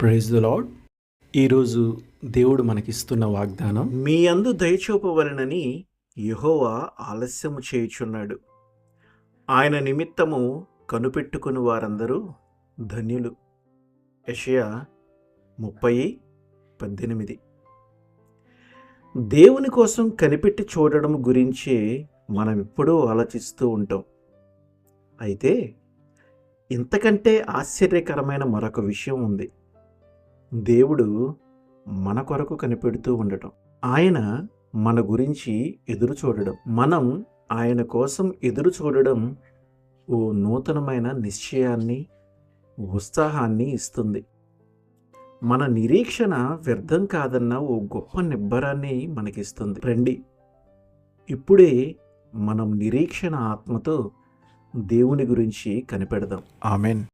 Praise the lord ఈరోజు దేవుడు మనకిస్తున్న వాగ్దానం మీ అందు దయచూపవలనని యహోవా ఆలస్యము చేయుచున్నాడు. ఆయన నిమిత్తము కనుపెట్టుకుని వారందరూ ధన్యులు. యషయా ముప్పై పద్దెనిమిది. దేవుని కోసం కనిపెట్టి చూడడం గురించే మనం ఎప్పుడూ ఆలోచిస్తూ ఉంటాం. అయితే ఇంతకంటే ఆశ్చర్యకరమైన మరొక విషయం ఉంది. దేవుడు మన కొరకు కనిపెడుతూ ఉండటం. ఆయన మన గురించి ఎదురు చూడడం. మనం ఆయన కోసం ఎదురు చూడడం ఓ నూతనమైన నిశ్చయాన్ని ఉత్సాహాన్ని ఇస్తుంది. మన నిరీక్షణ వ్యర్థం కాదన్న ఓ గొప్ప నిబ్బరాన్ని మనకిస్తుంది. రండి. ఇప్పుడే మనం నిరీక్షణ ఆత్మతో దేవుని గురించి కనిపెడదాం. ఆమెన్.